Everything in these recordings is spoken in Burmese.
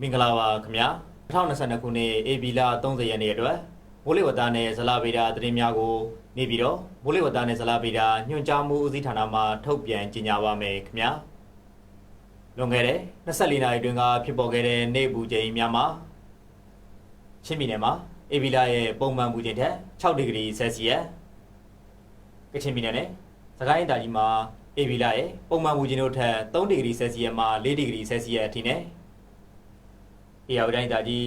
မင်္ဂလာပါခင်ဗျာ2022ခုနှစ်ဧပြီလ30ရက်နေ့အတွက်မိုးလေဝသနဲ့ဇလဗေဒသတင်းများကို နေပြီးတော့မိုးလေဝသနဲ့ဇလဗေဒညွှန်ကြားမှုဦးစီးဌာနမှထုတ်ပြန်ကြေညာပါမယ်ခင်ဗျာလွန်ခဲ့တဲ့24နာရီတွင်ကဖြစ်ပေါ်ခဲ့တဲ့နေပူချိန်များမှာချင်းပြည်နယ်မှာဧပြီလရဲ့ပုံမှန်ပူချိန်ထက်6ဒီဂရီဆယ်စီယပ်ကချင်ပြည်နယ်နဲ့စကိုင်းတိုင်းကြီးမှာဧပြီလရဲ့ပုံမှန်ပူချိန်တို့ထက်3ဒီဂရီဆယ်စီယပ်မှ4ဒီဂရီဆယ်စီယပ်အထိနဲ့ အေရဝတိုင်းသားကြီး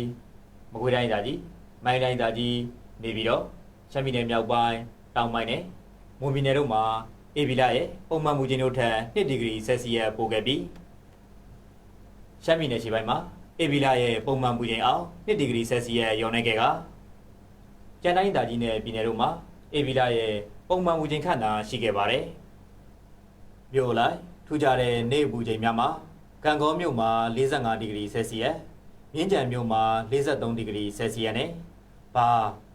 မကွေးတိုင်းသားကြီးမိုင်းတိုင်းသားကြီးနေပြီးတော့ရှမ်းပြည်နယ်မြောက်ပိုင်းတောင်ပိုင်းနဲ့မွန်ပြည်နယ်တို့မှာအေဗီလာရဲ့ပုံမှန်မူခြင်းတို့ထက်2ဒီဂရီဆယ်စီယပ်ပိုခဲ့ပြီးရှမ်းပြည်နယ်ရှေ့ပိုင်းမှာအေဗီလာရဲ့ပုံမှန်မူခြင်းအောင်2ဒီဂရီဆယ်စီယပ်လျော်နေခဲ့ကကျန်တိုင်းသားကြီးနဲ့ပြည်နယ်တို့မှာအေဗီလာရဲ့ပုံမှန်မူခြင်းခန့်သာရှိခဲ့ပါတယ်မြို့လိုက်ထူးခြားတဲ့နေပူချိန်များမှာကံကောမြို့မှာ45ဒီဂရီဆယ်စီယပ် မြင်းကြံမြို့မှာ53ဒီဂရီဆယ်စီယပ်နဲ့ဘာ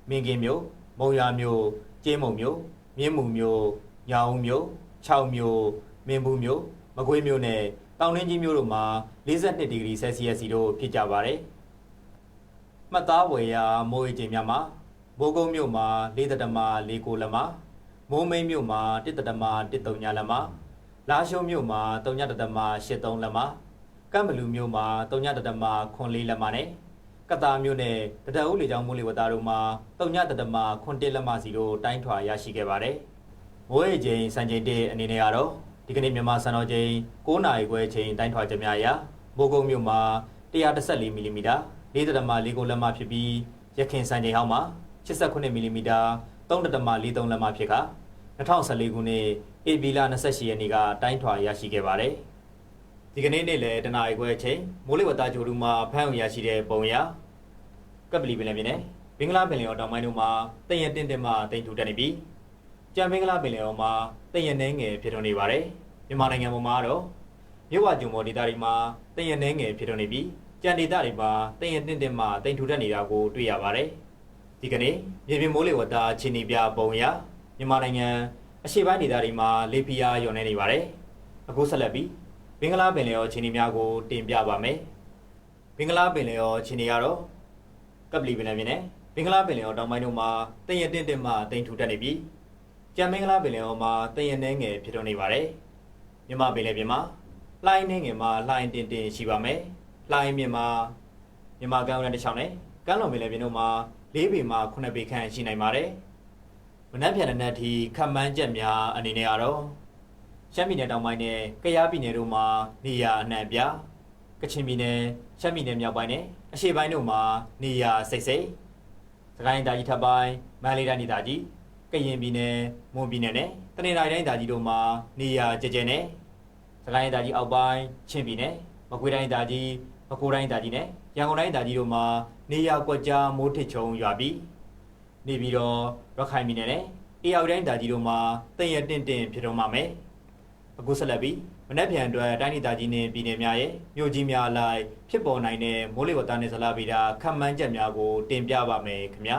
မင်းကင်းမြို့မုံရွာမြို့ကျင်းမုံမြို့မြင်းမူမြို့ညောင်မြို့6မြို့မင်းဘူးမြို့မကွေးမြို့နဲ့တောင်ရင်းကြီးမြို့တို့မှာ52ဒီဂရီဆယ်စီယပ်စီတို့ဖြစ်ကြပါတယ်။မှတ်သားဝယ်ရာမိုးရေချိန်များမှာဘိုးကုန်းမြို့မှာ4တမ4လက်မမိုးမိန်မြို့မှာ1တမ1လက်မလာရှုံးမြို့မှာ3တမ83လက်မ ကမ်ဘလူမျိုးမှာ3ညတတမခွန်လေးလက်မနဲ့ကတာမျိုးနဲ့တတအုပ်လေကြောင်းမိုးလေဝသတို့မှာ3ညတတမခွန်တစ်လက်မစီတို့တိုင်းထွာရရှိခဲ့ပါတယ်။မိုးရေချိန်စံချိန်တစ်အနေနဲ့ကတော့ဒီကနေ့မြန်မာစံတော်ချိန်9နာရီခွဲချိန်တိုင်းထွာကြများရာမိုးကုံမျိုးမှာ114မီလီမီတာ4တတမ4ကိုလက်မဖြစ်ပြီးရခင်စံချိန်ဟောင်းမှာ89မီလီမီတာ3တတမ43လက်မဖြစ်က2014ခုနှစ်ဧပြီလ28ရက်နေ့ကတိုင်းထွာရရှိခဲ့ပါတယ်။ ဒီကနေ့နေ့လည်းတနာရီခွဲအချိန်မိုးလေဝသကြိုတူမှာဖမ်းအောင်ရရှိတဲ့ပုံရကပ်ပလီပင်လယ်ပြင်နဲ့ဘင်္ဂလားပင်လယ်အော်တောင်ပိုင်းတို့မှာတည့်ရတင်းတင်းမှတိမ်ထူတက်နေပြီးကြံဘင်္ဂလားပင်လယ်အော်မှာတည့်ရနှဲငယ်ဖြစ်ထွန်းနေပါတယ်မြန်မာနိုင်ငံပေါ်မှာတော့မြို့ဝကျုံပေါ်ဒေသတွေမှာတည့်ရနှဲငယ်ဖြစ်ထွန်းနေပြီးကြံဒေသတွေမှာတည့်ရတင်းတင်းမှတိမ်ထူတက်နေတာကိုတွေ့ရပါတယ်ဒီကနေ့မြေပြင်မိုးလေဝသအခြေအနေပြပုံရမြန်မာနိုင်ငံအရှေ့ပိုင်းဒေသတွေမှာလေပြင်းအားလျော့နေနေပါတယ်အခုဆက်လက်ပြီးဘ င်္ဂလားပင်လယ်အော်ခြေနေများကိုတင်ပြပါမယ်။ဘင်္ဂလားပင်လယ်အော်ခြေနေကတော့ကပလီပင်လယ်ပြင်နဲ့ဘင်္ဂလားပင်လယ်အော်တောင်ပိုင်းတို့မှာတည့်ရတင်းတင်းမှတိမ်ထူတက်နေပြီးကြံဘင်္ဂလားပင်လယ်အော်မှာတည့်ရနှဲငယ်ဖြစ်ထွန်းနေပါတယ်။မြမပင်လယ်ပြင်မှာလှိုင်းနှဲငယ်မှာလှိုင်းတင်းတင်းရှိပါမယ်။လှိုင်းမြင်မှာမြမကမ်းရိုးတန်းတစ်ချောင်းနဲ့ကမ်းလွန်ပင်လယ်ပြင်တို့မှာ၄ပေမှ9ပေခန့်ရှိနိုင်ပါတယ်။မနက်ဖြန်တဲ့နေ့အထိခန့်မှန်းချက်များအနေနဲ့ကတော့ ရှမ်းပြည်နယ်တောင်ပိုင်းနဲ့ကယားပြည်နယ်တို့မှာနေရာအနှံ့အပြားကချင်ပြည်နယ်ရှမ်းပြည်နယ်မြောက်ပိုင်းနဲ့အရှေ့ပိုင်းတို့မှာနေရာစိတ်စိတ်စကိုင်းတိုင်းဒေသကြီးထပ်ပိုင်းမန္တလေးတိုင်းဒေသကြီးကရင်ပြည်နယ်မွန်ပြည်နယ်နဲ့တနင်္သာရီတိုင်းဒေသကြီးတို့မှာနေရာကျကျနဲ့စကိုင်းတိုင်းဒေသကြီးအောက်ပိုင်းချင်းပြည်နယ်မကွေးတိုင်းဒေသကြီးမကွေးတိုင်းဒေသကြီးနဲ့ရန်ကုန်တိုင်းဒေသကြီးတို့မှာနေရာကွက်ကြားမိုးထစ်ချုံရွာပြီးနေပြီးတော့ရခိုင်ပြည်နယ်နဲ့အေရဝတီတိုင်းဒေသကြီးတို့မှာတင့်ရတင့်တင့်ဖြစ်တော့မှာမယ် အခုဆက်လက်ပြီးမနက်ဖြန်အတွက်တိုင်းဒေသကြီးနဲ့ပြည်နယ်များရဲ့မြို့ကြီးများအလိုက်ဖြစ်ပေါ်နိုင်တဲ့မိုးလေဝသနဲ့ဇလဗေဒခန့်မှန်းချက်များကိုတင်ပြပါမယ်ခင်ဗျာ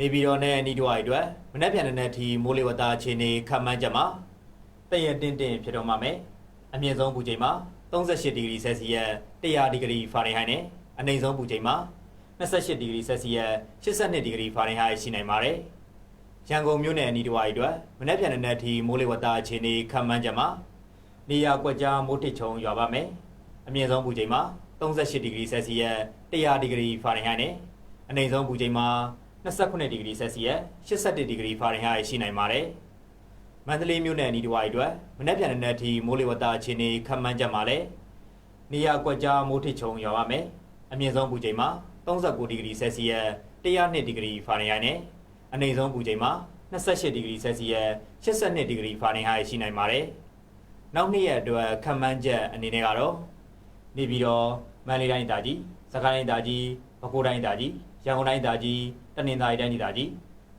နေပြည်တော်နဲ့အနီးတစ်ဝိုက်အတွက်မနက်ဖြန်တဲ့ထီမိုးလေဝသအခြေအနေခန့်မှန်းချက်မှာတည့်ရတင်းတင်းဖြစ်တော့မှာမယ်အမြင့်ဆုံးပူချိန်မှာ38ဒီဂရီဆယ်စီယပ်100ဒီဂရီဖာရင်ဟိုက်နဲ့အနိမ့်ဆုံးပူချိန်မှာ28ဒီဂရီဆယ်စီယပ်82ဒီဂရီဖာရင်ဟိုက်ရှိနိုင်ပါတယ်ရန်ကုန်မြို့နယ်အနီးတစ်ဝိုက်အတွက်မနက်ဖြန်တဲ့ထီမိုးလေဝသအခြေအနေခန့်မှန်းချက်မှာနေရာကွက်ကြားမိုးထစ်ချုံရွာပါမယ်အမြင့်ဆုံးပူချိန်မှာ38ဒီဂရီဆယ်စီယပ်100ဒီဂရီဖာရင်ဟိုက်နဲ့အနိမ့်ဆုံးပူချိန်မှာ 29ဒီဂရီဆယ်စီယပ်81ဒီဂရီဖာရင်ဟိုက်ရှိနိုင်ပါတယ်။မန္တလေးမြို့နယ်အနီးတစ်ဝိုက်အတွက်မနက်ဖြန်တဲ့ထီမိုးလေဝသအခြေအနေခန့်မှန်းချက်မှာလည်းနေရာကွက်ကြားမိုးထစ်ချုံရွာပါမယ်။အမြင့်ဆုံးပူချိန်မှာ39ဒီဂရီဆယ်စီယပ်102ဒီဂရီဖာရင်ဟိုက်နဲ့အနိမ့်ဆုံးပူချိန်မှာ28ဒီဂရီဆယ်စီယပ်82ဒီဂရီဖာရင်ဟိုက်ရှိနိုင်ပါတယ်။နောက်နှစ်ရက်အတွက်ခန့်မှန်းချက်အနေနဲ့ကတော့နေပြည်တော်မန္တလေးတိုင်းတာကြီးစကိုင်းတိုင်းတာကြီးပဲခူးတိုင်းတာကြီးရန်ကုန်တိုင်းတာကြီး တနင်္သာရီတိုင်းတာကြီး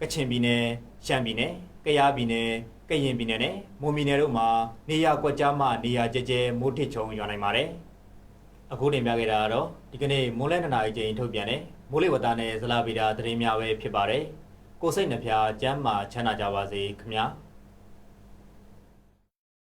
ကချင်ပြည်နယ်ရှမ်းပြည်နယ်ကယားပြည်နယ်ကရင်ပြည်နယ်နဲ့မွန်ပြည်နယ်တို့မှာနေရာကွက်ကြားမှနေရာကျကျမိုးထစ်ချုံရွာနိုင်ပါတယ်။အခုတင်ပြခဲ့တာကတော့ဒီကနေ့မိုးလဲနှစ်နာရီချိန်ထုတ်ပြန်တဲ့မိုးလေဝသနဲ့ဇလာဗီတာသတင်းများပဲဖြစ်ပါတယ်။ကိုစိတ်နှဖျားကျမ်းမာချမ်းသာကြပါစေခင်ဗျာ။